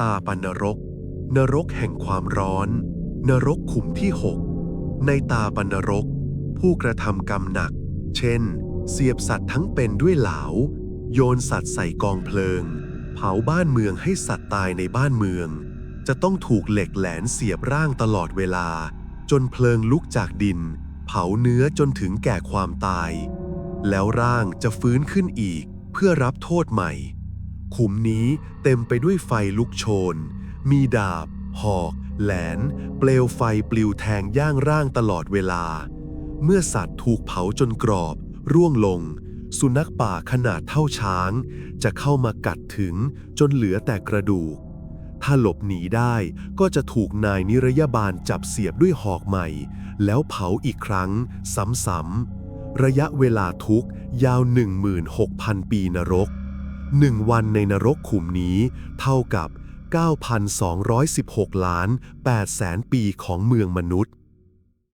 ตาปันนรก นรกแห่งความร้อน นรกขุมที่หกในตาปันนรก ผู้กระทำกรรมหนัก เช่น เสียบสัตว์ทั้งเป็นด้วยเหลา โยนสัตว์ใส่กองเพลิง เผาบ้านเมืองให้สัตว์ตายในบ้านเมือง จะต้องถูกเหล็กแหลนเสียบร่างตลอดเวลา จนเพลิงลุกจากดิน เผาเนื้อจนถึงแก่ความตาย แล้วร่างจะฟื้นขึ้นอีกเพื่อรับโทษใหม่ ขุมนี้เต็มไปด้วยไฟลุกโชน มีดาบ หอก แหลน เปลวไฟปลิวแทงย่างร่างตลอดเวลา เมื่อสัตว์ถูกเผาจนกรอบ ร่วงลง สุนัขป่าขนาดเท่าช้าง จะเข้ามากัดถึงจนเหลือแต่กระดูก ถ้าหลบหนีได้ก็จะถูกนายนิรยาบาลจับเสียบด้วยหอกใหม่ แล้วเผาอีกครั้ง ซ้ำๆระยะเวลาทุกยาว 16,000 ปีนรก หนึ่งวันในนรกขุมนี้เท่ากับ 9,216 ล้าน8แสนปีของเมืองมนุษย์